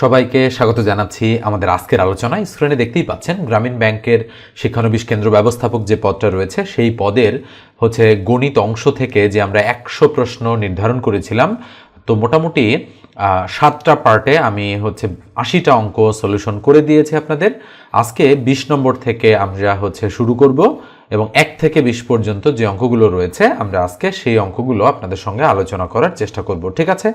সবাইকে স্বাগত জানাচ্ছি আমাদের আজকের আলোচনায়। স্ক্রিনে দেখতেই পাচ্ছেন, গ্রামীণ ব্যাংকের শিক্ষানবিশ কেন্দ্র ব্যবস্থাপক যে পদটা রয়েছে, সেই পদের হচ্ছে গণিত অংশ থেকে যে আমরা একশো প্রশ্ন নির্ধারণ করেছিলাম, তো মোটামুটি সাতটা পার্টে আমি হচ্ছে আশিটা অঙ্ক সলিউশন করে দিয়েছি আপনাদের। আজকে বিশ নম্বর থেকে আমরা হচ্ছে শুরু করব এবং এক থেকে বিশ পর্যন্ত যে অঙ্কগুলো রয়েছে, আমরা আজকে সেই অঙ্কগুলো আপনাদের সঙ্গে আলোচনা করার চেষ্টা করব। ঠিক আছে?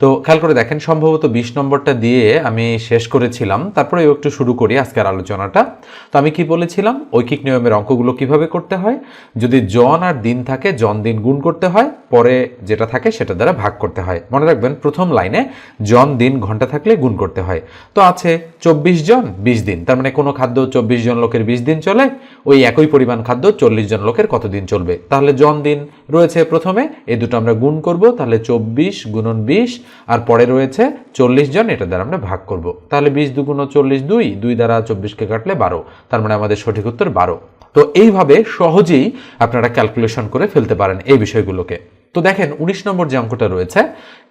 তো খেয়াল করে দেখেন, সম্ভবত বিশ নম্বরটা দিয়ে আমি শেষ করেছিলাম। তারপরে একটু শুরু করি আজকের আলোচনাটা। তো আমি কি বলেছিলাম, ঐকিক নিয়মের অঙ্কগুলো কীভাবে করতে হয়? যদি জন আর দিন থাকে, জন দিন গুণ করতে হয়, পরে যেটা থাকে সেটা দ্বারা ভাগ করতে হয়। মনে রাখবেন, প্রথম লাইনে জন দিন ঘণ্টা থাকলে গুণ করতে হয়। তো আছে চব্বিশ জন, বিশ দিন। তার মানে কোনো খাদ্য চব্বিশ জন লোকের বিশ দিন চলে, ওই একই পরিমাণ খাদ্য চল্লিশ জন লোকের কতদিন চলবে? তাহলে জন দিন রয়েছে প্রথমে, এই দুটো আমরা গুণ করব, তাহলে চব্বিশ গুণন বিশ, আর পরে রয়েছে চল্লিশ জন, এটা দ্বারা আমরা ভাগ করব। তাহলে বিশ দুগুণ চল্লিশ দুই দুই দ্বারা চব্বিশকে কাটলে বারো, তার মানে আমাদের সঠিক উত্তর বারো। তো এইভাবে সহজেই আপনারা ক্যালকুলেশন করে ফেলতে পারেন এই বিষয়গুলোকে। তো দেখেন, উনিশ নম্বর যে অঙ্কটা রয়েছে,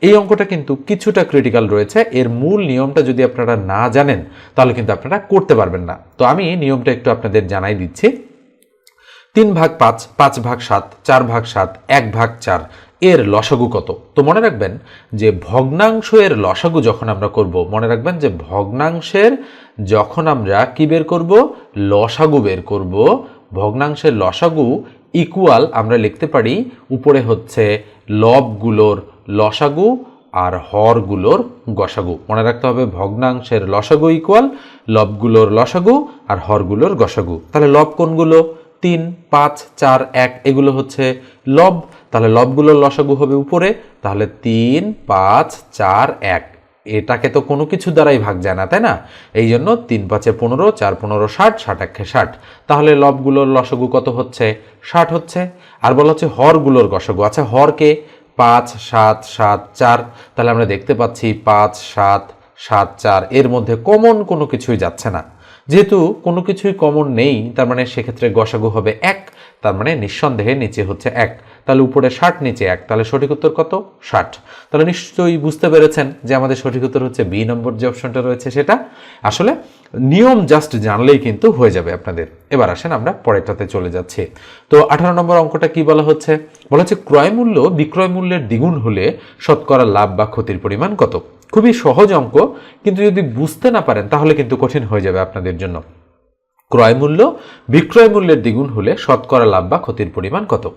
এই অঙ্কটা কিন্তু কিছুটা ক্রিটিক্যাল রয়েছে, এর মূল নিয়মটা যদি আপনারা না জানেন, তাহলে কিন্তু আপনারা করতে পারবেন না। তো আমি নিয়মটা একটু আপনাদের জানাই দিচ্ছি। তিন ভাগ পাঁচ পাঁচ ভাগ সাত, চার ভাগ সাত, এক ভাগ চার। এর লসাগু কত? তো মনে রাখবেন যে ভগ্নাংশ এর লসাগু যখন আমরা করব, মনে রাখবেন যে ভগ্নাংশের যখন আমরা কি বের করব? লসাগু বের করব। ভগ্নাংশের লসাগু ইকুয়াল আমরা লিখতে পারি উপরে হচ্ছে লবগুলোর লসাগু আর হরগুলোর গসাগু। মনে রাখতে হবে ভগ্নাংশের লসাগু ইকুয়াল লবগুলোর লসাগু আর হরগুলোর গসাগু। তাহলে লব কোনগুলো? তিন, পাঁচ, চার, এক, এগুলো হচ্ছে লব। তাহলে লবগুলোর লসাগু হবে উপরে। তাহলে তিন, পাঁচ, চার, এক। এটাকে তো কোনো কিছু দ্বারাই ভাগ যায় না, তাই না? এই জন্য তিন, পাঁচে পনেরো, চার, পনেরো, ষাট ষাট, একে ষাট। তাহলে লবগুলোর লসাগু কত হচ্ছে? ষাট হচ্ছে। আর বলা হচ্ছে হরগুলোর গসাগু। আচ্ছা হরকে পাঁচ, সাত সাত, চার। তাহলে আমরা দেখতে পাচ্ছি পাঁচ, সাত সাত, চার। এর মধ্যে কমন কোনো কিছুই যাচ্ছে না। যেহেতু কোনো কিছুই কমন নেই, তার মানে সেক্ষেত্রে গসাগু হবে এক, তার মানে নিঃসন্দেহে নিচে হচ্ছে এক। তাহলে উপরে ষাট, নিচে এক। তাহলে সঠিক উত্তর কত? ষাট। তাহলে নিশ্চয়ই বুঝতে পেরেছেন যে আমাদের সঠিক উত্তর হচ্ছে বি নম্বর যে অপশনটা রয়েছে সেটা। আসলে নিয়ম জাস্ট জানলেই কিন্তু হয়ে যাবে আপনাদের। এবার আসেন আমরা পরেরটাতে চলে যাচ্ছি। তো আঠারো নম্বর অঙ্কটা কি বলা হচ্ছে? বলা হচ্ছে ক্রয় মূল্য বিক্রয় মূল্যের দ্বিগুণ হলে শতকরা লাভ বা ক্ষতির পরিমাণ কত? খুবই সহজ অঙ্ক, কিন্তু যদি বুঝতে না পারেন তাহলে কিন্তু কঠিন হয়ে যাবে আপনাদের জন্য। ক্রয় মূল্য বিক্রয় মূল্যের দ্বিগুণ হলে শতকরা লাভ বা ক্ষতির পরিমাণ কত?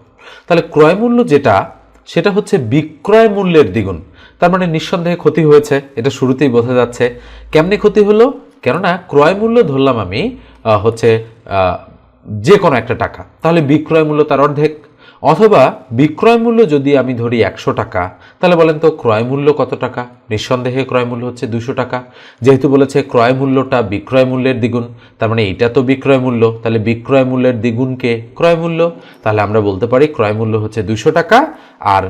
তাহলে ক্রয় মূল্য যেটা, সেটা হচ্ছে বিক্রয় মূল্যের দ্বিগুণ। তার মানে নিঃসন্দেহে ক্ষতি হয়েছে, এটা শুরুতেই বোঝা যাচ্ছে। কেমনি ক্ষতি হলো? কেননা ক্রয় মূল্য ধরলাম আমি হচ্ছে যে কোনো একটা টাকা। তাহলে বিক্রয় মূল্য তার অর্ধেক। অথবা বিক্রয় মূল্য যদি আমি ধরি একশো টাকা, তাহলে বলেন তো ক্রয় মূল্য কত টাকা? নিঃসন্দেহে ক্রয় মূল্য হচ্ছে দুশো টাকা। যেহেতু বলেছে ক্রয় মূল্যটা বিক্রয় মূল্যের দ্বিগুণ, তার মানে এটা তো বিক্রয় মূল্য। তাহলে বিক্রয় মূল্যের দ্বিগুণকে ক্রয় মূল্য। তাহলে আমরা বলতে পারি ক্রয় মূল্য হচ্ছে দুশো টাকা, আর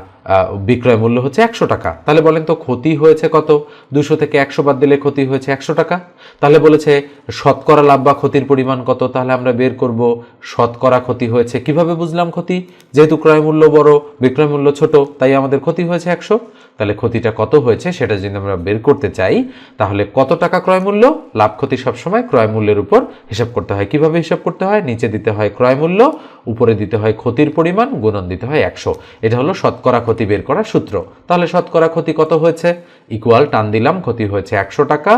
বিক্রয় মূল্য হচ্ছে একশো টাকা। তাহলে বলেন তো ক্ষতি হয়েছে কত? দুশো থেকে একশো বাদ দিলে ক্ষতি হয়েছে একশো টাকা। তাহলে বলেছে শতকরা লাভ বা ক্ষতির পরিমাণ কত? তাহলে আমরা বের করব শতকরা ক্ষতি হয়েছে। কীভাবে বুঝলাম ক্ষতি? যেহেতু ক্রয় মূল্য বড়, বিক্রয় মূল্য ছোট, তাই আমাদের ক্ষতি হয়েছে একশো। তাহলে ক্ষতিটা কত হয়েছে সেটা যদি আমরা বের করতে চাই, তাহলে কত টাকা ক্রয় মূল্য? লাভ, ক্ষতি সবসময় ক্রয় মূল্যের উপর হিসাব করতে হয়। কীভাবে হিসাব করতে হয়? নিচে দিতে হয় ক্রয় মূল্য, উপরে দিতে হয় ক্ষতির পরিমাণ, গুণন দিতে হয় একশো। এটা হলো শতকরা ক্ষতি বের করার সূত্র। তাহলে শতকরা ক্ষতি কত হয়েছে? ইকুয়াল টান দিলাম, ক্ষতি হয়েছে একশো টাকা।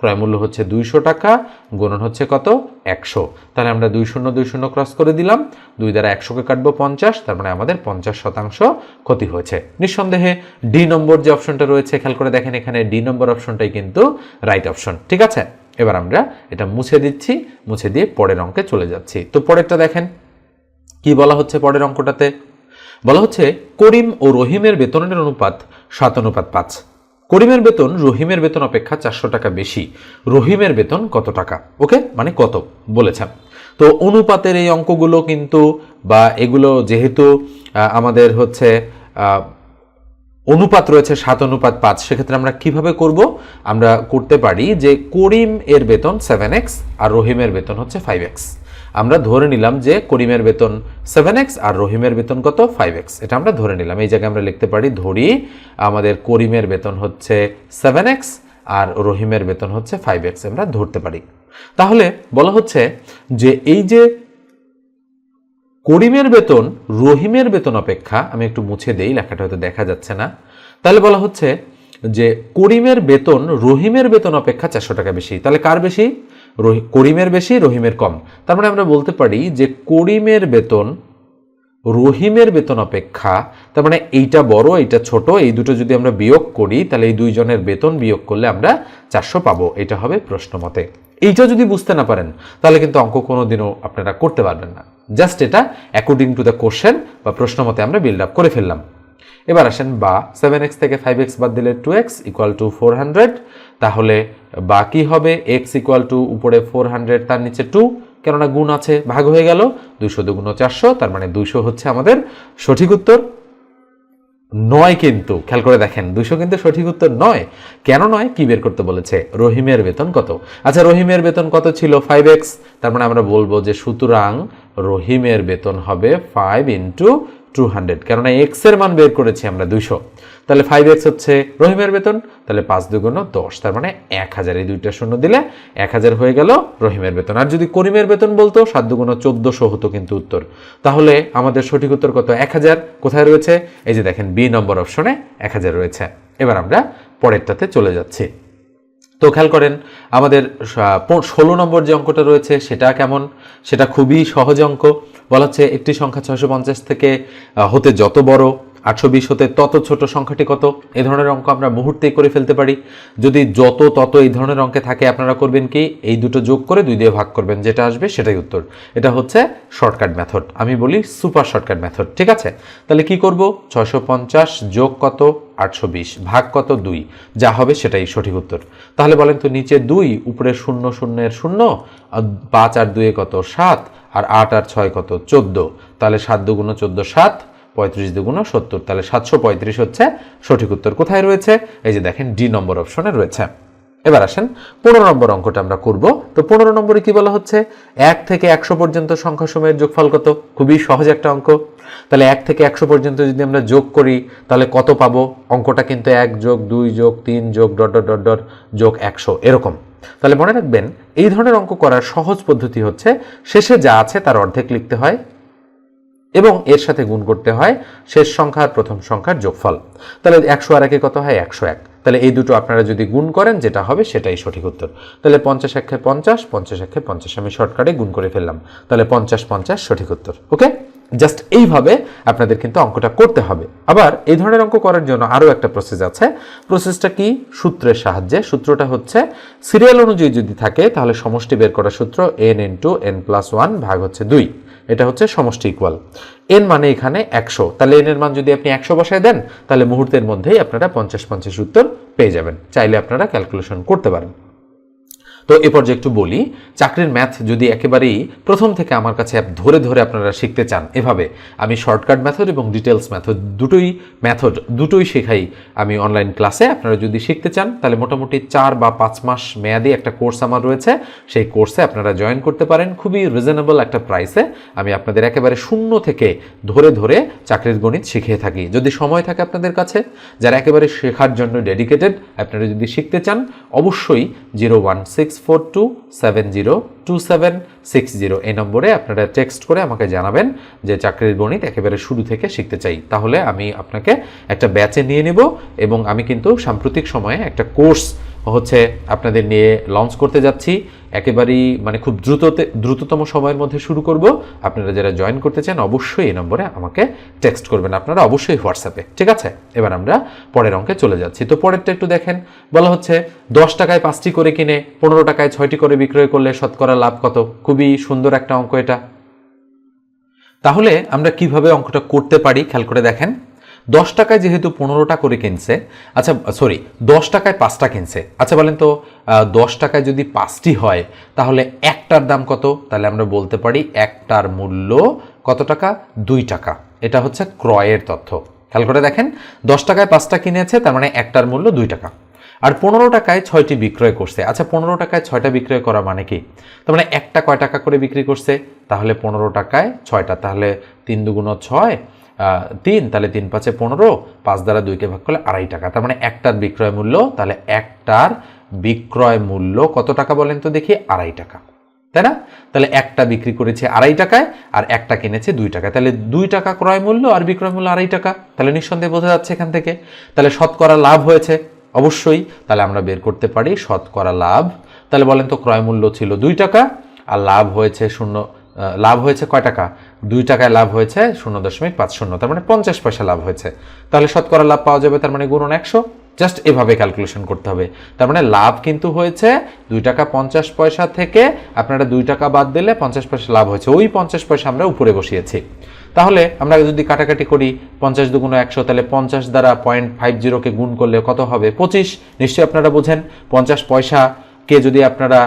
ক্রয় মূল্য হচ্ছে দুইশো টাকা, গুণন হচ্ছে কত? একশো। তাহলে আমরা দুই শূন্য দুই শূন্য ক্রস করে দিলাম। দুই দ্বারা একশোকে কাটবো পঞ্চাশ, তার মানে আমাদের পঞ্চাশ শতাংশ ক্ষতি হয়েছে। নিঃসন্দেহে ডি নম্বর যে অপশনটা রয়েছে, খেয়াল করে দেখেন এখানে ডি নম্বর অপশনটাই কিন্তু রাইট অপশন ঠিক আছে? এবার আমরা এটা মুছে দিচ্ছি, মুছে দিয়ে পরের অঙ্কে চলে যাচ্ছি। তো পরেরটা দেখেন, কি বলা হচ্ছে পরের অঙ্কটাতে? বলা হচ্ছে করিম ও রহিমের বেতনের অনুপাত সাত অনুপাত পাঁচ। করিমের বেতন, রহিমের বেতন অপেক্ষা চারশো টাকা বেশি। রহিমের বেতন কত টাকা? ওকে? মানে কত? বলেছেন। তো অনুপাতের এই অঙ্কগুলো কিন্তু, বা এগুলো যেহেতু আমাদের হচ্ছে অনুপাত রয়েছে, সাত অনুপাত পাঁচ, সেক্ষেত্রে আমরা কীভাবে করব? আমরা করতে পারি যে করিম এর বেতন সেভেন এক্স আর রহিমের বেতন হচ্ছে ফাইভ এক্স আমরা ধরে নিলাম যে করিমের বেতন সেভেন এক্স আর রহিমের বেতন কত? ফাইভ এক্স এটা আমরা ধরে নিলাম। এই জায়গায় আমরা লিখতে পারি, ধরি আমাদের করিমের বেতন হচ্ছে সেভেন এক্স আর রহিমের বেতন হচ্ছে ফাইভ এক্স আমরা ধরতে পারি। তাহলে বলা হচ্ছে যে এই যে করিমের বেতন, রহিমের বেতন অপেক্ষা, আমি একটু মুছে দেই, লেখাটা হয়তো দেখা যাচ্ছে না। তাহলে বলা হচ্ছে যে করিমের বেতন, রহিমের বেতন অপেক্ষা চারশো টাকা বেশি। তাহলে কার বেশি? করিমের বেশি, রহিমের কম। তার মানে আমরা বলতে পারি যে করিমের বেতন, রহিমের বেতন অপেক্ষা, তার মানে এইটা বড়, এইটা ছোট, এই দুটো যদি আমরা বিয়োগ করি, তাহলে এই দুইজনের বেতন বিয়োগ করলে আমরা চারশো পাবো। এটা হবে প্রশ্ন মতে। এইটা যদি বুঝতে না পারেন, তাহলে কিন্তু অঙ্ক কোনোদিনও আপনারা করতে পারবেন না। জাস্ট এটা অ্যাকর্ডিং টু দ্য কোশ্চেন বা প্রশ্ন মতে আমরা বিল্ড আপ করে ফেললাম। এবার আসেন বা সেভেন এক্স থেকে ফাইভ এক্স বাদ দিলে two x equal to four hundred তাহলে বা কি হবে এক্স ইকুয়াল টু উপরে ফোর হান্ড্রেড তার নিচে টু কেননা গুণ আছে, ভাগ হয়ে গেল দুশো দুগুণ চারশো, তার মানে দুশো হচ্ছে আমাদের সঠিক উত্তর নয় কিন্তু, খেয়াল করে দেখেন দুশো কিন্তু সঠিক উত্তর নয়। কেন নয়? কি বের করতে বলেছে? রহিমের বেতন কত? আচ্ছা রহিমের বেতন কত ছিল? ফাইভ এক্স তার মানে আমরা বলব যে সুতরাং রহিমের বেতন হবে ফাইভ ইন্টু টু হান্ড্রেড কেননা এক্সের মান বের করেছি আমরা দুশো তাহলে ফাইভ এক্স হচ্ছে রহিমের বেতন, তাহলে পাঁচ দুগুণ দশ। তার মানে এক হাজার। এই দুইটা শূন্য দিলে এক হাজার হয়ে গেল রহিমের বেতন। আর যদি করিমের বেতন বলতো, সাত দুগুণ চোদ্দশো হতো কিন্তু উত্তর। তাহলে আমাদের সঠিক উত্তর কত? এক হাজার। কোথায় রয়েছে? এই যে দেখেন বি নম্বর অপশনে এক হাজার রয়েছে। এবার আমরা পরেরটাতে চলে যাচ্ছি। তো খেয়াল করেন, আমাদের ষোলো নম্বর যে অঙ্কটা রয়েছে সেটা কেমন? সেটা খুবই সহজ অঙ্ক। বলা হচ্ছে একটি সংখ্যা ছয়শো পঞ্চাশ থেকে হতে যত বড় আটশো বিশ হতে তত ছোট সংখ্যাটি কত? এই ধরনের অঙ্ক আমরা মুহূর্তেই করে ফেলতে পারি। যদি যত তত এই ধরনের অঙ্কে থাকে, আপনারা করবেন কি? এই দুটো যোগ করে দুই দিয়ে ভাগ করবেন, যেটা আসবে সেটাই উত্তর। এটা হচ্ছে শর্টকাট মেথড আমি বলি সুপার শর্টকাট মেথড ঠিক আছে? তাহলে কি করব? ছয়শো পঞ্চাশ যোগ কত? আটশো বিশ। ভাগ কত? দুই। যা হবে সেটাই সঠিক উত্তর। তাহলে বলেন তো নিচে দুই, উপরে শূন্য, শূন্যের শূন্য পাঁচ আর দুয়ে কত? সাত, আর আট আর ছয় কত? চোদ্দ। তাহলে সাত দুগুণ চোদ্দ, সাত। পঁয়ত্রিশ দুগুণ সত্তর। তাহলে সাতশো পঁয়ত্রিশ হচ্ছে সঠিক উত্তর কোথায় রয়েছে? এই যে দেখেন, ডি নম্বর অপশনে রয়েছে। এবার আসেন, পনেরো নম্বর অঙ্কটা আমরা করব। তো পনেরো নম্বরে কি বলা হচ্ছে? এক থেকে একশো পর্যন্ত সংখ্যা সময়ের যোগফল কত? খুবই সহজ একটা অঙ্ক। তাহলে এক থেকে একশো পর্যন্ত যদি আমরা যোগ করি, তাহলে কত পাবো? অঙ্কটা কিন্তু এক যোগ দুই যোগ তিন যোগ ডট ডট ডট ডট যোগ একশো, এরকম। তাহলে মনে রাখবেন, এই ধরনের অঙ্ক করার সহজ পদ্ধতি হচ্ছে, শেষে যা আছে তার অর্ধেক লিখতে হয়। এবং এর সাথে গুণ করতে হয় শেষ সংখ্যা আর প্রথম সংখ্যার যোগফল। তাহলে একশো আর একে কত হয়? একশো এক। তাহলে এই দুটো আপনারা যদি গুণ করেন, যেটা হবে সেটাই সঠিক উত্তর। তাহলে পঞ্চাশ একে পঞ্চাশ পঞ্চাশ একে পঞ্চাশ আমি শর্টকাটে গুণ করে ফেললাম। তাহলে পঞ্চাশ পঞ্চাশ সঠিক উত্তর। ওকে? জাস্ট এইভাবে আপনাদের কিন্তু অঙ্কটা করতে হবে। আবার এই ধরনের অঙ্ক করার জন্য আরও একটা প্রসেস আছে। প্রসেসটা কি? সূত্রের সাহায্যে। সূত্রটা হচ্ছে সিরিয়াল অনুযায়ী যদি থাকে, তাহলে সমষ্টি বের করার সূত্র n into n plus one ভাগ হচ্ছে দুই। এটা হচ্ছে সমষ্টি ইকুয়াল এন মানে এখানে একশো। তাহলে এন এর মান যদি আপনি একশো বসায় দেন, তাহলে মুহূর্তের মধ্যেই আপনারা পঞ্চাশ পঞ্চাশ উত্তর পেয়ে যাবেন। চাইলে আপনারা ক্যালকুলেশন করতে পারেন। তো এ পর্যায়ে একটু বলি, চাকরির ম্যাথ যদি একেবারেই প্রথম থেকে আমার কাছে অ্যাপ ধরে ধরে আপনারা শিখতে চান এভাবে, আমি শর্টকাট মেথড এবং ডিটেলস মেথড দুটোই মেথড দুটোই শেখাই আমি অনলাইন ক্লাসে আপনারা যদি শিখতে চান, তাহলে মোটামুটি চার বা পাঁচ মাস মেয়াদি একটা কোর্স আমার রয়েছে। সেই কোর্সে আপনারা জয়েন করতে পারেন। খুবই রিজনেবল একটা প্রাইসে আমি আপনাদের একেবারে শূন্য থেকে ধরে ধরে চাকরির গণিত শিখিয়ে থাকি। যদি সময় থাকে আপনাদের কাছে, যারা একেবারে শেখার জন্য ডেডিকেটেড আপনারা যদি শিখতে চান, অবশ্যই zero one six four two seven zero two seven six zero এই নম্বরে আপনারা টেক্সট করে আমাকে জানাবেন যে চাকরির গণিত একেবারে শুরু থেকে শিখতে চাই। তাহলে আমি আপনাকে একটা ব্যাচে নিয়ে নেব এবং আমি কিন্তু সাম্প্রতিক সময়ে একটা কোর্স হচ্ছে আপনাদের নিয়ে লঞ্চ করতে যাচ্ছি। একেবারেই মানে খুব দ্রুততে, দ্রুততম সময়ের মধ্যে শুরু করব। আপনারা যারা জয়েন করতে চান, অবশ্যই এই নম্বরে আমাকে টেক্সট করবেন। আপনারা অবশ্যই হোয়াটসঅ্যাপে ঠিক আছে? এবার আমরা পরের অঙ্কে চলে যাচ্ছি। তো পরেরটা একটু দেখেন। বলা হচ্ছে, দশ টাকায় পাঁচটি করে কিনে, পনেরো টাকায় ছয়টি করে বিক্রয় করলে শতকরা লাভ কত? খুবই সুন্দর একটা অঙ্ক এটা। তাহলে আমরা কীভাবে অঙ্কটা করতে পারি? খেয়াল করে দেখেন। দশ টাকায় যেহেতু পনেরোটা করে কিনছে আচ্ছা সরি দশ টাকায় পাঁচটা কিনছে। আচ্ছা বলেন তো দশ টাকায় যদি পাঁচটি হয়, তাহলে একটার দাম কত? তাহলে আমরা বলতে পারি একটার মূল্য কত টাকা? দুই টাকা। এটা হচ্ছে ক্রয়ের তথ্য। খেয়াল করে দেখেন, দশ টাকায় পাঁচটা কিনেছে, তার মানে একটার মূল্য দুই টাকা। আর পনেরো টাকায় ছয়টি বিক্রয় করছে। আচ্ছা পনেরো টাকায় ছয়টা বিক্রয় করা মানে কি? তার মানে একটা কয় টাকা করে বিক্রি করছে? তাহলে পনেরো টাকায় ছয়টা। তাহলে তিন দুগুণ ছয় তিন, তাহলে তিন পাঁচে পনেরো, পাঁচ দ্বারা দুইকে ভাগ করলে আড়াই টাকা। তার মানে একটার বিক্রয় মূল্য, তাহলে একটার বিক্রয় মূল্য কত টাকা বলেন তো দেখি? আড়াই টাকা। তাই না? তাহলে একটা বিক্রি করেছে আড়াই টাকায় আর একটা কিনেছে দুই টাকা তাহলে দুই টাকা ক্রয় মূল্য আর বিক্রয় মূল্য আড়াই টাকা। তাহলে নিঃসন্দেহে বোঝা যাচ্ছে এখান থেকে। তাহলে শতকরা লাভ হয়েছে। অবশ্যই। তাহলে আমরা বের করতে পারি শতকরা লাভ। তাহলে বলেন তো ক্রয় মূল্য ছিল দুই টাকা আর লাভ হয়েছে শূন্য লাভ হয়েছে কয় টাকা? দুই টাকায় লাভ হয়েছে শূন্য দশমিক পাঁচ শূন্য, তার মানে পঞ্চাশ পয়সা লাভ হয়েছে। তাহলে শতকরা লাভ পাওয়া যাবে তার মানে গুণন একশো। জাস্ট এভাবে ক্যালকুলেশন করতে হবে। তার মানে লাভ কিন্তু হয়েছে দুই টাকা পঞ্চাশ পয়সা থেকে আপনারা দুই টাকা বাদ দিলে পঞ্চাশ পয়সা লাভ হয়েছে। ওই পঞ্চাশ পয়সা আমরা উপরে বসিয়েছি। তাহলে আমরা যদি কাটাকাটি করি পঞ্চাশ দুগুণ একশো, তাহলে পঞ্চাশ দ্বারা পয়েন্ট ফাইভ জিরোকে গুণ করলে কত হবে? পঁচিশ। নিশ্চয়ই আপনারা বোঝেন। পঞ্চাশ পয়সা কে যদি আপনারা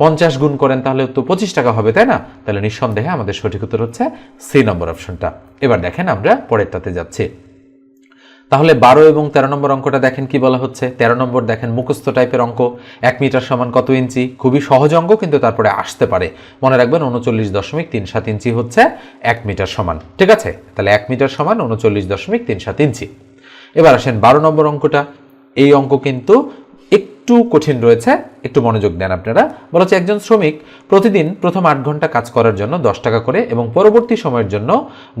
পঞ্চাশ গুণ করেন, তাহলে তো পঁচিশ টাকা হবে, তাই না? তাহলে নিঃসন্দেহে আমাদের সঠিক উত্তর হচ্ছে সি নম্বর অপশনটা। এবার দেখেন আমরা পরেরটাতে যাচ্ছি। তাহলে বারো এবং তেরো নম্বর অঙ্কটা দেখেন কি বলা হচ্ছে? তেরো নম্বর দেখেন মুখস্থ টাইপের অঙ্ক। এক মিটার সমান কত ইঞ্চি? খুবই সহজ অঙ্ক, কিন্তু তারপরে আসতে পারে। মনে রাখবেন উনচল্লিশ দশমিক তিন সাত ইঞ্চি হচ্ছে এক মিটার সমান। ঠিক আছে? তাহলে এক মিটার সমান উনচল্লিশ দশমিক তিন সাত ইঞ্চি। এবার আসেন বারো নম্বর অঙ্কটা। এই অঙ্ক কিন্তু একটু কঠিন রয়েছে, একটু মনোযোগ দেন আপনারা। বলা হচ্ছে একজন শ্রমিক প্রতিদিন প্রথম আট ঘণ্টা কাজ করার জন্য দশ টাকা করে এবং পরবর্তী সময়ের জন্য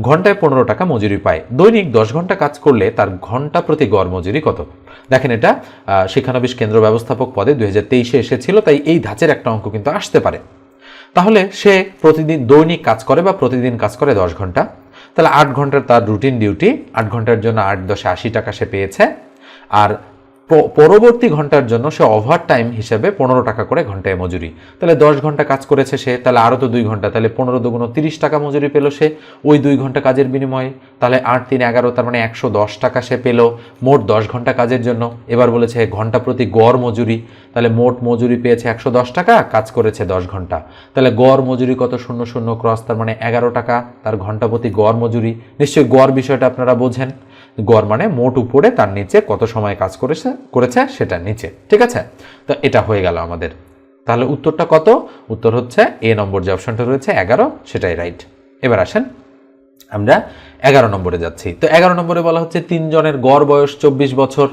ঘন্টায় পনেরো টাকা মজুরি পায়। দৈনিক দশ ঘণ্টা কাজ করলে তার ঘণ্টা প্রতি গড় মজুরি কত? দেখেন এটা শিক্ষানবিশ কেন্দ্র ব্যবস্থাপক পদে দুই হাজার তেইশে এসেছিল, তাই এই ধাঁচের একটা অঙ্ক কিন্তু আসতে পারে। তাহলে সে প্রতিদিন দৈনিক কাজ করে বা প্রতিদিন কাজ করে দশ ঘণ্টা। তাহলে আট ঘণ্টার তার রুটিন ডিউটি, আট ঘণ্টার জন্য আট দশে আশি টাকা সে পেয়েছে। আর পরবর্তী ঘণ্টার জন্য সে ওভার টাইম হিসেবে পনেরো টাকা করে ঘন্টায় মজুরি। তাহলে দশ ঘণ্টা কাজ করেছে সে, তাহলে আরও তো দুই ঘণ্টা, তাহলে পনেরো দুগুণ তিরিশ টাকা মজুরি পেল সে, ওই দুই ঘণ্টা কাজের বিনিময়ে। তাহলে আট তিন এগারো, তার মানে একশো দশ টাকা সে পেল মোট দশ ঘণ্টা কাজের জন্য। এবার বলেছে ঘণ্টা প্রতি গড় মজুরি, তাহলে মোট মজুরি পেয়েছে একশো দশ টাকা, কাজ করেছে দশ ঘণ্টা। তাহলে গড় মজুরি কত? শূন্য শূন্য ক্রস তার মানে এগারো টাকা, তার ঘণ্টা প্রতি গড় মজুরি। নিশ্চয়ই গড় বিষয়টা আপনারা বোঝেন। গড় মানে মোট উপরে তার নিচে কত সময় কাজ করেছে করেছে সেটা নিচে, ঠিক আছে? তো এটা হয়ে গেল আমাদের। তাহলে উত্তরটা কত? উত্তর হচ্ছে এ নম্বর যে অপশনটা রয়েছে, এগারো, সেটাই রাইট এবার আসেন, আমরা এগারো নম্বরে যাচ্ছি। তো এগারো নম্বরে বলা হচ্ছে তিনজনের গড় বয়স চব্বিশ বছর।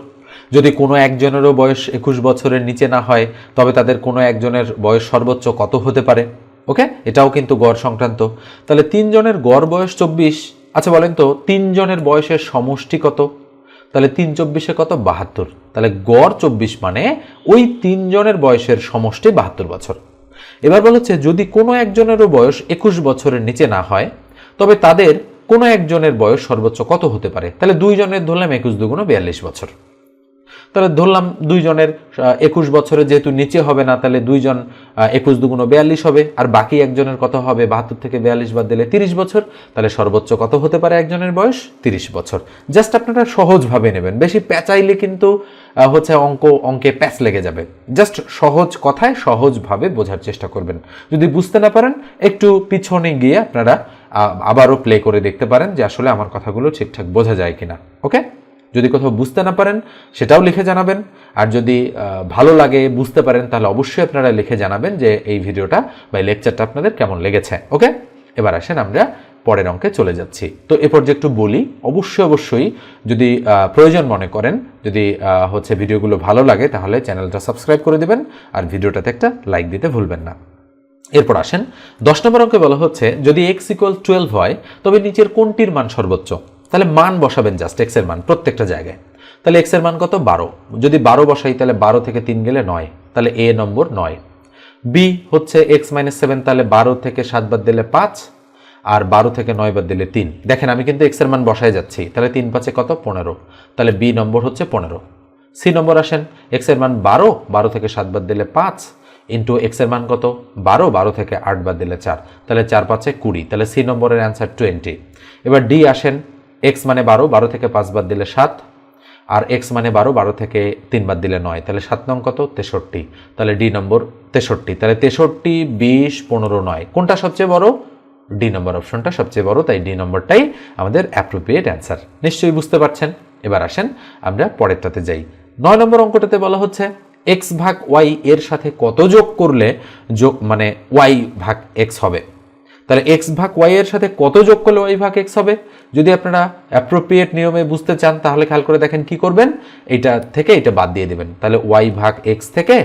যদি কোনো একজনেরও বয়স একুশ বছরের নিচে না হয়, তবে তাদের কোনো একজনের বয়স সর্বোচ্চ কত হতে পারে? ওকে? এটাও কিন্তু গড় সংক্রান্ত। তাহলে তিনজনের গড় বয়স চব্বিশ আচ্ছা বলেন তো, তিনজনের বয়সের সমষ্টি কত? তাহলে তিন চব্বিশে কত? বাহাত্তর। তাহলে গড় চব্বিশ মানে ওই তিনজনের বয়সের সমষ্টি বাহাত্তর বছর। এবার বলেছে যদি কোনো একজনেরও বয়স একুশ বছরের নিচে না হয়, তবে তাদের কোনো একজনের বয়স সর্বোচ্চ কত হতে পারে? তাহলে দুইজনের ধরলাম একুশ দুগুণ বিয়াল্লিশ বছর। তাহলে ধরলাম দুইজনের একুশ বছরে যেহেতু নিচে হবে না, তাহলে দুইজন একুশ দুগুণ বিয়াল্লিশ হবে, আর বাকি একজনের কত হবে বাহাত্তর থেকে বিয়াল্লিশ বাদ দিলে তিরিশ বছর, তাহলে সর্বোচ্চ কত হতে পারে একজনের বয়স? তিরিশ বছর। জাস্ট আপনারা সহজভাবে নেবেন। বেশি প্যাচাইলে কিন্তু হচ্ছে অঙ্ক, অঙ্কে প্যাচ লেগে যাবে। জাস্ট সহজ কথায় সহজভাবে বোঝার চেষ্টা করবেন। যদি বুঝতে না পারেন, একটু পিছনে গিয়ে আপনারা আবারও প্লে করে দেখতে পারেন যে আসলে আমার কথাগুলো ঠিকঠাক বোঝা যায় কিনা। ওকে যদি কোথাও বুঝতে না পারেন, সেটাও লিখে জানাবেন। আর যদি ভালো লাগে, বুঝতে পারেন, তাহলে অবশ্যই আপনারা লিখে জানাবেন যে এই ভিডিওটা বা লেকচারটা আপনাদের কেমন লেগেছে, ওকে? এবার আসেন আমরা পরের অঙ্কে চলে যাচ্ছি। তো এ পর্যায়ে একটু বলি, অবশ্যই অবশ্যই যদি প্রয়োজন মনে করেন, যদি হচ্ছে ভিডিওগুলো ভালো লাগে, তাহলে চ্যানেলটা সাবস্ক্রাইব করে দেবেন আর ভিডিওটাতে একটা লাইক দিতে ভুলবেন না। এরপর আসেন, দশ নম্বর অঙ্কে বলা হচ্ছে, যদি এক্স ইকুয়াল টুয়েলভ হয়, তবে নিচের কোনটির মান সর্বোচ্চ? তাহলে মান বসাবেন জাস্ট এক্সের মান প্রত্যেকটা জায়গায়। তাহলে এক্সের মান কত? বারো। যদি বারো বসাই, তাহলে বারো থেকে তিন গেলে নয়। তাহলে এ নম্বর নয়। বি হচ্ছে এক্স মাইনাস সেভেন তাহলে বারো থেকে সাত বাদ দিলে পাঁচ, আর বারো থেকে নয় বাদ দিলে তিন। দেখেন, আমি কিন্তু এক্সের মান বসায় যাচ্ছি। তাহলে তিন পাঁচে কত? পনেরো। তাহলে বি নম্বর হচ্ছে পনেরো। সি নম্বর আসেন। এক্সের মান বারো বারো থেকে সাত বাদ দিলে পাঁচ ইন্টু এক্সের মান কত? বারো বারো থেকে আট বাদ দিলে চার। তাহলে চার পাঁচে কুড়ি। তাহলে সি নম্বরের অ্যান্সার টোয়েন্টি এবার ডি আসেন। এক্স মানে বারো বারো থেকে পাঁচ বাদ দিলে সাত, আর এক্স মানে বারো বারো থেকে তিন বাদ দিলে নয়। তাহলে সাত নং কত? তেষট্টি। তাহলে ডি নম্বর তেষট্টি। তাহলে তেষট্টি, বিশ, পনেরো, নয়। কোনটা সবচেয়ে বড়? ডি নম্বর অপশনটা সবচেয়ে বড়, তাই ডি নম্বরটাই আমাদের অ্যাপ্রোপ্রিয়েট অ্যান্সার নিশ্চয়ই বুঝতে পারছেন? এবার আসেন আমরা পরেরটাতে যাই। নয় নম্বর অঙ্কটাতে বলা হচ্ছে এক্স ভাগ ওয়াই এর সাথে কত যোগ করলে যোগ মানে ওয়াই ভাগ এক্স হবে? তাহলে এক্স ভাগ ওয়াই এর সাথে কত যোগ করলে ওয়াই ভাগ এক্স হবে? যদি আপনারা অ্যাপ্রোপ্রিয়েট নিয়মে বুঝতে চান, তাহলে খেয়াল করে দেখেন কি করবেন? এইটা থেকে এটা বাদ দিয়ে দিবেন। তাহলে ওয়াই ভাগ এক্স থেকে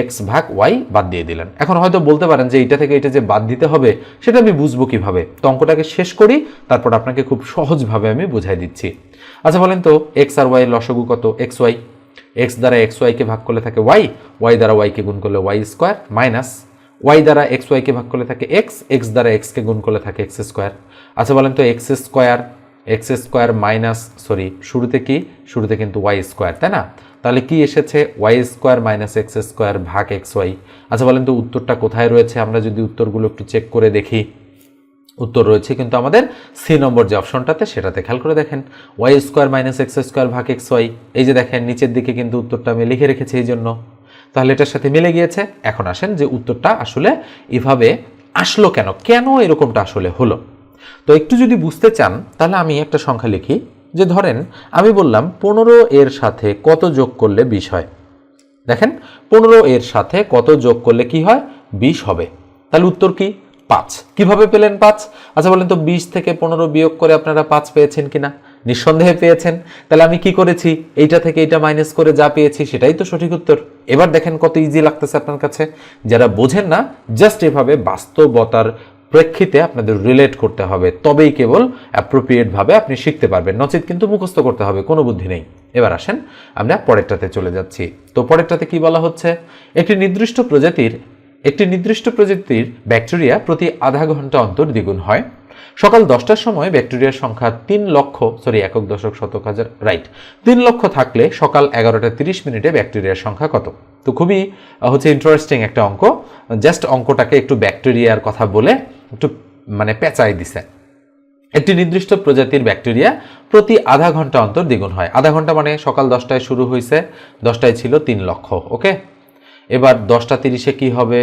এক্স ভাগ ওয়াই বাদ দিয়ে দিলেন। এখন হয়তো বলতে পারেন যে এটা থেকে এটা যে বাদ দিতে হবে, সেটা আমি বুঝব কীভাবে? তো অঙ্কটাকে শেষ করি, তারপর আপনাকে খুব সহজভাবে আমি বুঝাই দিচ্ছি। আচ্ছা বলেন তো এক্স আর ওয়াই লসগু কত? এক্স ওয়াই এক্স দ্বারা এক্স ওয়াইকে ভাগ করলে থাকে ওয়াই ওয়াই দ্বারা ওয়াইকে গুণ করলে ওয়াই স্কোয়ার মাইনাস ওয়াই দ্বারা এক্স ওয়াইকে ভাগ করলে থাকে এক্স এক্স দ্বারা এক্সকে গুণ করলে থাকে এক্স স্কোয়ার আচ্ছা বলেন তো x square x square minus sorry শুরুতে কি? শুরুতে কিন্তু ওয়াই স্কোয়ার তাই না? তাহলে কি এসেছে? Y square minus x square ভাগ এক্স ওয়াই আচ্ছা বলেন তো উত্তরটা কোথায় রয়েছে? আমরা যদি উত্তরগুলো একটু চেক করে দেখি। উত্তর রয়েছে কিন্তু আমাদের সি নম্বর যে অপশনটাতে, সেটাতে খেয়াল করে দেখেন। Y square minus x square ভাগ এক্স ওয়াই এই যে দেখেন, নিচের দিকে কিন্তু উত্তরটা আমি লিখে রেখেছি এই জন্য। তাহলে এটার সাথে মিলে গিয়েছে। এখন আসেন যে উত্তরটা আসলে এভাবে আসলো কেন? কেন এরকমটা আসলে হলো? তো একটু যদি বুঝতে চান, তাহলে আমি একটা সংখ্যা লিখি। যে ধরেন, আমি বললাম পনেরো এর সাথে কত যোগ করলে বিষ হয়? দেখেন, পনেরো এর সাথে কত যোগ করলে কি হয়? বিশ হবে। তাহলে উত্তর কি? পাঁচ। কীভাবে পেলেন পাঁচ? আচ্ছা বলেন তো বিশ থেকে পনেরো বিয়োগ করে আপনারা পাঁচ পেয়েছেন কিনা? নিঃসন্দেহে পেয়েছেন। তাহলে আমি কি করেছি? এইটা থেকে এটা মাইনাস করে যা পেয়েছি, সেটাই তো সঠিক উত্তর। এবার দেখেন কত ইজি লাগতেছে আপনার কাছে। যারা বোঝেন না জাস্ট এভাবে বাস্তবতার প্রেক্ষিতে আপনাদের রিলেট করতে হবে। তবেই কেবল অ্যাপ্রোপ্রিয়েটভাবে আপনি শিখতে পারবেন। নচিত কিন্তু মুখস্থ করতে হবে, কোনো বুদ্ধি নেই। এবার আসেন, আমরা পরেরটাতে চলে যাচ্ছি। তো পরেরটাতে কি বলা হচ্ছে? একটি নির্দিষ্ট প্রজাতির, একটি নির্দিষ্ট প্রজাতির ব্যাকটেরিয়া প্রতি আধা ঘণ্টা অন্তর দ্বিগুণ হয়। সকাল দশটার সময় ব্যাকটেরিয়ার সংখ্যা তিন লক্ষ সরি একক দশক শতক হাজার রাইট তিন লক্ষ থাকলে সকাল এগারোটা তিরিশ মিনিটে ব্যাকটেরিয়ার সংখ্যা কত? তো খুবই হচ্ছে ইন্টারেস্টিং একটা অঙ্ক। জাস্ট অঙ্কটাকে একটু ব্যাকটেরিয়ার কথা বলে একটু মানে পেঁচাই দিছে। একটি নির্দিষ্ট প্রজাতির ব্যাকটেরিয়া প্রতি আধা ঘণ্টা অন্তর দ্বিগুণ হয়। আধা ঘণ্টা মানে সকাল দশটায় শুরু হয়েছে দশটায় ছিল তিন লক্ষ ওকে এবার দশটা তিরিশে কি হবে?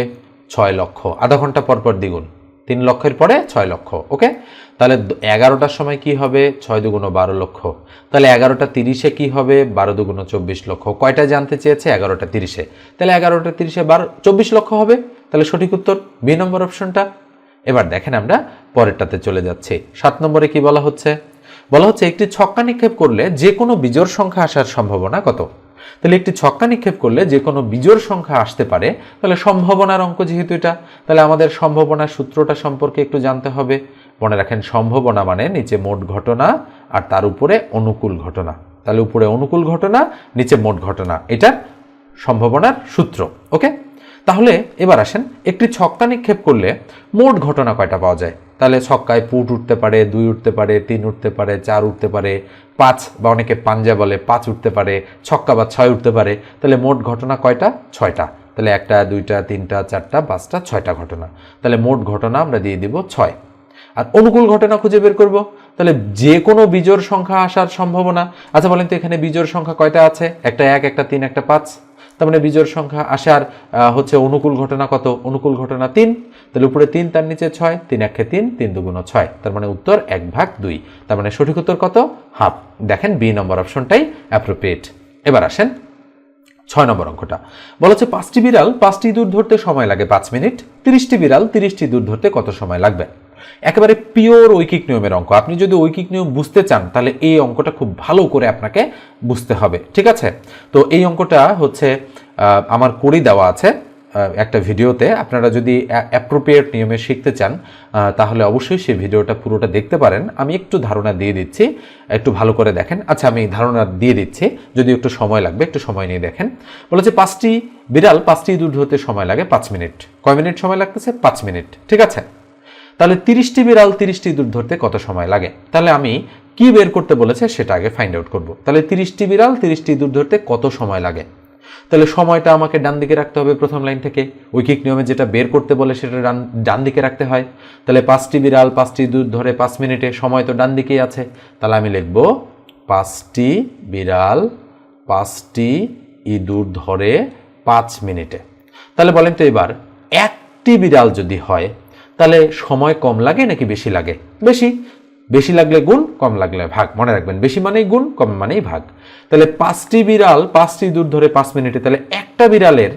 ছয় লক্ষ। আধা ঘণ্টা পর পর দ্বিগুণ। তিন লক্ষের পরে ছয় লক্ষ, ওকে? তাহলে এগারোটার সময় কি হবে? ছয় দুগুণ বারো লক্ষ। তাহলে এগারোটা তিরিশে কি হবে? বারো দুগুণ চব্বিশ লক্ষ। কয়টা জানতে চেয়েছে? এগারোটা তিরিশে। তাহলে এগারোটা তিরিশে বারো, চব্বিশ লক্ষ হবে। তাহলে সঠিক উত্তর, বি নম্বর অপশনটা। এবার দেখেন আমরা পরেরটাতে চলে যাচ্ছি। সাত নম্বরে কি বলা হচ্ছে? বলা হচ্ছে একটি ছক্কা নিক্ষেপ করলে যে কোনো বিজোড় সংখ্যা আসার সম্ভাবনা কত? তাহলে একটি ছক্কা নিক্ষেপ করলে যে কোনো বিজোড় সংখ্যা আসতে পারে, তাহলে সম্ভাবনার অঙ্ক যেহেতু এটা, তাহলে আমাদের সম্ভাবনার সূত্রটা সম্পর্কে একটু জানতে হবে। মনে রাখেন সম্ভাবনা মানে নিচে মোট ঘটনা আর তার উপরে অনুকূল ঘটনা। তাহলে উপরে অনুকূল ঘটনা, নিচে মোট ঘটনা, এটার সম্ভাবনার সূত্র, ওকে? তাহলে এবার আসেন, একটি ছক্কা নিক্ষেপ করলে মোট ঘটনা কয়টা পাওয়া যায়? তাহলে ছক্কায় পুট উঠতে পারে, দুই উঠতে পারে, তিন উঠতে পারে, চার উঠতে পারে, পাঁচ বা অনেকে পাঞ্জা বলে, পাঁচ উঠতে পারে, ছক্কা বা ছয় উঠতে পারে, তাহলে মোট ঘটনা কয়টা? ছয়টা। তাহলে একটা, দুইটা, তিনটা, চারটা, পাঁচটা, ছয়টা ঘটনা। তাহলে মোট ঘটনা আমরা দিয়ে দিব ছয়। আর অনুকূল ঘটনা খুঁজে বের করব। তাহলে যে কোনো বিজোর সংখ্যা আসার সম্ভাবনা। আচ্ছা বলেন তো এখানে বিজোড় সংখ্যা কয়টা আছে? একটা এক, একটা তিন, একটা পাঁচ। তার মানে সংখ্যা আসার হচ্ছে অনুকূল ঘটনা কত? অনুকূল ঘটনা তিন। তাহলে উপরে তিন, তার নিচে ছয়। তিন একে তিন তিন দুগুণ ছয়। তার মানে উত্তর এক ভাগ দুই। তার মানে সঠিক উত্তর কত? হাফ। দেখেন বি নম্বর অপশনটাই অ্যাপ্রোপ্রিয়েট এবার আসেন ছয় নম্বর অঙ্কটা। বলা পাঁচটি বিড়াল পাঁচটি দূর ধরতে সময় লাগে পাঁচ মিনিট। তিরিশটি বিড়াল তিরিশটি দূর ধরতে কত সময় লাগবে? একেবারে পিওর ঐকিক নিয়মের অঙ্ক। আপনি যদি ঐকিক নিয়ম বুঝতে চান, তাহলে এই অঙ্কটা খুব ভালো করে আপনাকে বুঝতে হবে, ঠিক আছে? তো এই অঙ্কটা হচ্ছে আমার করেই দেওয়া আছে একটা ভিডিওতে। আপনারা যদি অ্যাপ্রোপ্রিয়েট নিয়মে শিখতে চান তাহলে অবশ্যই সেই ভিডিওটা পুরোটা দেখতে পারেন। আমি একটু ধারণা দিয়ে দিচ্ছি, একটু ভালো করে দেখেন। আচ্ছা আমি ধারণা দিয়ে দিচ্ছি, যদি একটু সময় লাগবে, একটু সময় নিয়ে দেখেন। বলেছে পাঁচটি, বিড়াল পাঁচটি দুধ হতে সময় লাগে পাঁচ মিনিট। কয় মিনিট সময় লাগতেছে? পাঁচ মিনিট, ঠিক আছে? তাহলে তিরিশটি বিড়াল তিরিশটি দূর ধরতে কত সময় লাগে? তাহলে আমি কি বের করতে বলেছে সেটা আগে ফাইন্ড আউট করব। তাহলে তিরিশটি বিড়াল তিরিশটি দূর ধরতে কত সময় লাগে? তাহলে সময়টা আমাকে ডান দিকে রাখতে হবে প্রথম লাইন থেকে। ঐকিক নিয়মে যেটা বের করতে বলে সেটা ডান ডান দিকে রাখতে হয়। তাহলে পাঁচটি বিড়াল পাঁচটি দূর ধরে পাঁচ মিনিটে, সময় তো ডান দিকেই আছে। তাহলে আমি লিখব পাঁচটি বিড়াল পাঁচটি ইঁদুর ধরে পাঁচ মিনিটে। তাহলে বলেন তো এবার একটি বিড়াল যদি হয় তাহলে সময় কম লাগে নাকি বেশি লাগে? বেশি। বেশি লাগলে গুণ, কম লাগলে ভাগ। মনে রাখবেন, বেশি মানেই গুণ, কম মানেই ভাগ। তাহলে পাঁচটি বিড়াল, পাঁচটি দূর ধরে পাঁচ মিনিটে, তাহলে একটা বিড়ালের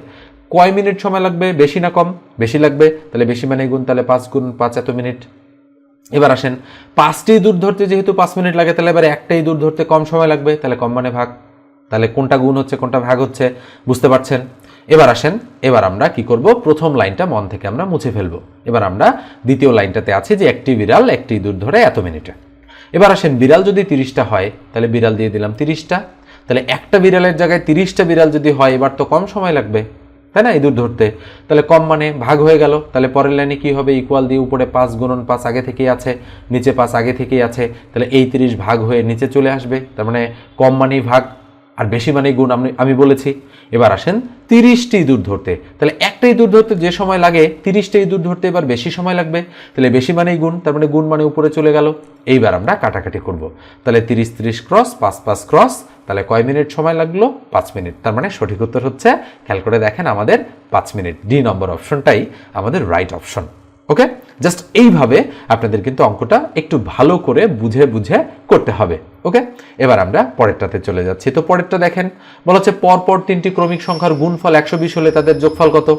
কয় মিনিট সময় লাগবে? বেশি না কম? বেশি লাগবে? তাহলে বেশি মানে গুণ, তাহলে পাঁচ গুণ পাঁচ এত মিনিট। এবার আসেন, পাঁচটি দূর ধরতে যেহেতু পাঁচ মিনিট লাগে, তাহলে এবার একটাই দূর ধরতে কম সময় লাগবে, তাহলে কম মানে ভাগ। তাহলে কোনটা গুণ হচ্ছে, কোনটা ভাগ হচ্ছে, বুঝতে পারছেন? এবার আসেন, এবার আমরা কি করব? প্রথম লাইনটা মন থেকে আমরা মুছে ফেলব। এবার আমরা দ্বিতীয় লাইনটাতে আছি যে একটি বিড়াল একটি দূর ধরে এত মিনিটে। এবার আসেন, বিড়াল যদি তিরিশটা হয়, তাহলে বিড়াল দিয়ে দিলাম তিরিশটা। তাহলে একটা বিড়ালের জায়গায় তিরিশটা বিড়াল যদি হয়, এবার তো কম সময় লাগবে। তাই না? এই দূর ধরতে। তাহলে কম মানে ভাগ হয়ে গেল। তাহলে পরের লাইনে কি হবে? ইকুয়াল দিয়ে উপরে পাঁচ গুণন পাঁচ আগে থেকেই আছে, নিচে পাঁচ আগে থেকেই আছে। তাহলে এই তিরিশ ভাগ হয়ে নিচে চলে আসবে। তার মানে কম মানেই ভাগ। আর বেশি মানেই গুণ আমি আমি বলেছি। এবার আসেন তিরিশটি দূর ধরতে। তাহলে একটাই দূর ধরতে যে সময় লাগে তিরিশটাই দূর ধরতে এবার বেশি সময় লাগবে। তাহলে বেশি মানেই গুণ, তার মানে গুণ মানে উপরে চলে গেল। এইবার আমরা কাটাকাটি করব। তাহলে তিরিশ তিরিশ ক্রস পাঁচ পাঁচ ক্রস তাহলে কয় মিনিট সময় লাগল? পাঁচ মিনিট। তার মানে সঠিক উত্তর হচ্ছে, খেয়াল করে দেখেন আমাদের পাঁচ মিনিট। ডি নম্বর অপশনটাই আমাদের রাইট অপশন ওকে জাস্ট এইভাবে আপনাদের কিন্তু অঙ্কটা একটু ভালো করে বুঝে বুঝে করতে হবে। ওকে এবার আমরা পরেরটাতে চলে যাচ্ছি। তো পরেরটা দেখেন, বলা হচ্ছে পরপর তিনটি ক্রমিক সংখ্যার গুণফল একশো বিশ হলে তাদের যোগফল কত?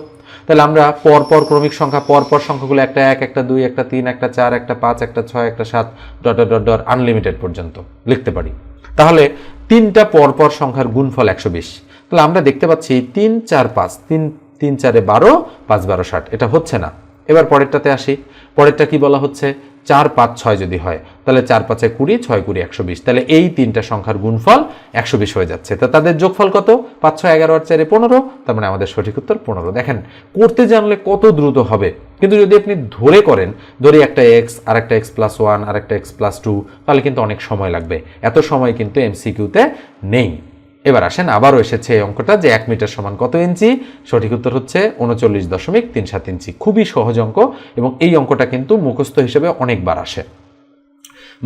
তাহলে আমরা পরপর ক্রমিক সংখ্যা, পরপর সংখ্যাগুলো একটা এক, একটা দুই, একটা তিন, একটা চার, একটা পাঁচ, একটা ছয়, একটা সাত, ডট ডট ডট আনলিমিটেড পর্যন্ত লিখতে পারি। তাহলে তিনটা পরপর সংখ্যার গুণফল একশো বিশ। তাহলে আমরা দেখতে পাচ্ছি তিন, চার, পাঁচ, তিন তিন, চারে বারো, পাঁচ, বারো, ষাট। এটা হচ্ছে না। এবার পরেরটাতে আসি। পরেরটা কি বলা হচ্ছে? চার পাঁচ ছয় যদি হয়, তাহলে চার পাঁচে কুড়ি, ছয় কুড়ি একশো বিশ। তাহলে এই তিনটা সংখ্যার গুণফল একশো বিশ হয়ে যাচ্ছে। তো তাদের যোগফল কত? পাঁচ ছয় এগারো আর চারে পনেরো, তার মানে আমাদের সঠিক উত্তর পনেরো। দেখেন, করতে জানলে কত দ্রুত হবে। কিন্তু যদি আপনি ধরে করেন, ধরে একটা এক্স আর একটা এক্স প্লাস ওয়ান আর একটা এক্স প্লাস টু তাহলে কিন্তু অনেক সময় লাগবে। এত সময় কিন্তু এমসিকিউতে নেই। এবার আসেন, আবারও এসেছে এই অঙ্কটা যে এক মিটার সমান কত ইঞ্চি? সঠিক উত্তর হচ্ছে উনচল্লিশ দশমিক তিন সাত ইঞ্চি। খুবই সহজ অঙ্ক এবং এই অঙ্কটা কিন্তু মুখস্থ হিসেবে অনেকবার আসে।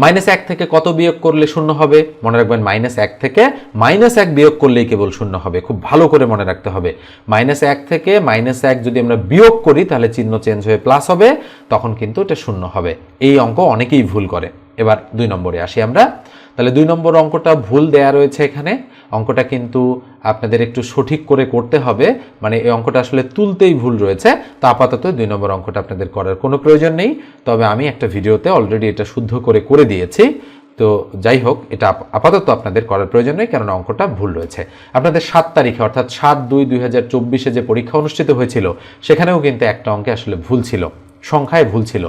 মাইনাস এক থেকে কত বিয়োগ করলে শূন্য হবে? মনে রাখবেন মাইনাস এক থেকে মাইনাস এক বিয়োগ করলেই কেবল শূন্য হবে। খুব ভালো করে মনে রাখতে হবে। মাইনাস এক থেকে মাইনাস এক যদি আমরা বিয়োগ করি, তাহলে চিহ্ন চেঞ্জ হয়ে প্লাস হবে, তখন কিন্তু এটা শূন্য হবে। এই অঙ্ক অনেকেই ভুল করে। এবার দুই নম্বরে আসি আমরা। তাহলে দুই নম্বর অঙ্কটা ভুল দেয়া রয়েছে এখানে। অঙ্কটা কিন্তু আপনাদের একটু সঠিক করে করতে হবে। মানে এই অঙ্কটা আসলে তুলতেই ভুল রয়েছে। তো আপাতত দুই নম্বর অঙ্কটা আপনাদের করার কোনো প্রয়োজন নেই। তবে আমি একটা ভিডিওতে অলরেডি এটা শুদ্ধ করে করে দিয়েছি। তো যাই হোক, এটা আপাতত আপনাদের করার প্রয়োজন নেই কারণ অঙ্কটা ভুল রয়েছে। আপনাদের সাত তারিখে, অর্থাৎ সাত দুই দুই যে পরীক্ষা অনুষ্ঠিত হয়েছিল, সেখানেও কিন্তু একটা অঙ্কে আসলে ভুল ছিল। সংখ্যায় ভুল ছিল।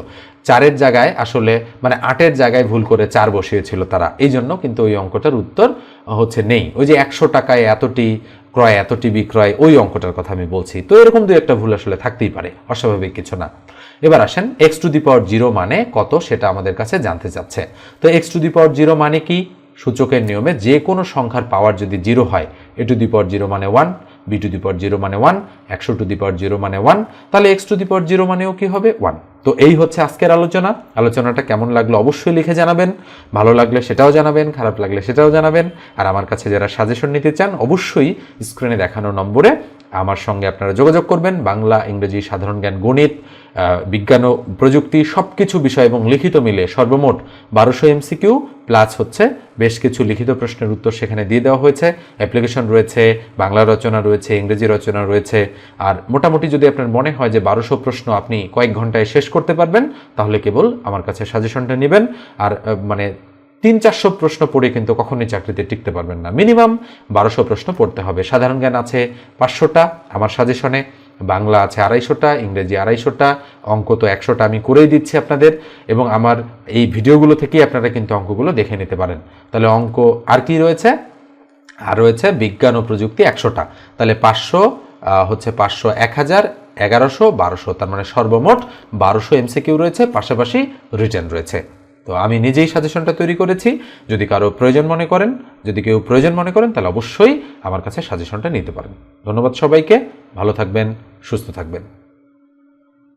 চারের জায়গায় আসলে মানে আটের জায়গায় ভুল করে চার বসিয়েছিল তারা। এই জন্য কিন্তু ওই অঙ্কটার উত্তর হচ্ছে নেই। ওই যে একশো টাকায় এতটি ক্রয়, এতটি বিক্রয়, ওই অঙ্কটার কথা আমি বলছি। তো এরকম দু একটা ভুল আসলে থাকতেই পারে, অস্বাভাবিক কিছু না। এবার আসেন x to the power zero মানে কত সেটা আমাদের কাছে জানতে চাচ্ছে। তো x to the power zero মানে কি? সূচকের নিয়মে যে কোনো সংখ্যার পাওয়ার যদি জিরো হয় a to the power zero মানে one b to the power zero মানে ওয়ান একশো টু দি পাওয়ার জিরো মানে ওয়ান তাহলে x to the power zero মানেও কি হবে ওয়ান তো এই হচ্ছে আজকের আলোচনা। আলোচনাটা কেমন লাগল অবশ্যই লিখে জানাবেন। ভালো লাগলে সেটাও জানাবেন, খারাপ লাগলে সেটাও জানাবেন। আর আমার কাছে যারা সাজেশন নিতে চান, অবশ্যই স্ক্রিনে দেখানো নম্বরে আমার সঙ্গে আপনারা যোগাযোগ করবেন। বাংলা, ইংরেজি, সাধারণ জ্ঞান, গণিত বিজ্ঞান ও প্রযুক্তি সব কিছু বিষয় এবং লিখিত মিলে সর্বমোট বারোশো এমসিকিউ প্লাস হচ্ছে বেশ কিছু লিখিত প্রশ্নের উত্তর সেখানে দিয়ে দেওয়া হয়েছে। অ্যাপ্লিকেশন রয়েছে, বাংলা রচনা রয়েছে, ইংরেজি রচনা রয়েছে। আর মোটামুটি যদি আপনার মনে হয় যে বারোশো প্রশ্ন আপনি কয়েক ঘন্টায় শেষ করতে পারবেন, তাহলে কেবল আমার কাছে সাজেশনটা নেবেন। আর মানে তিন চারশো প্রশ্ন পড়ে কিন্তু কখনোই চাকরিতে টিকতে পারবেন না। মিনিমাম বারোশো প্রশ্ন পড়তে হবে। সাধারণ জ্ঞান আছে পাঁচশোটা আমার সাজেশনে বাংলা আছে আড়াইশোটা, ইংরেজি আড়াইশোটা, অঙ্ক তো একশোটা আমি করেই দিচ্ছি আপনাদের। এবং আমার এই ভিডিওগুলো থেকেই আপনারা কিন্তু অঙ্কগুলো দেখে নিতে পারেন। তাহলে অঙ্ক আর কি রয়েছে? আর রয়েছে বিজ্ঞান ও প্রযুক্তি একশোটা। তাহলে পাঁচশো হচ্ছে পাঁচশো এক হাজার, এগারোশো, বারোশো, তার মানে সর্বমোট বারোশো এমসিকিউ রয়েছে, পাশাপাশি রিটার্ন রয়েছে। তো আমি নিজেই সাজেশনটা তৈরি করেছি। যদি কারও প্রয়োজন মনে করেন, যদি কেউ প্রয়োজন মনে করেন, তাহলে অবশ্যই আমার কাছে সাজেশনটা নিতে পারেন। ধন্যবাদ সবাইকে। ভালো থাকবেন, সুস্থ থাকবেন।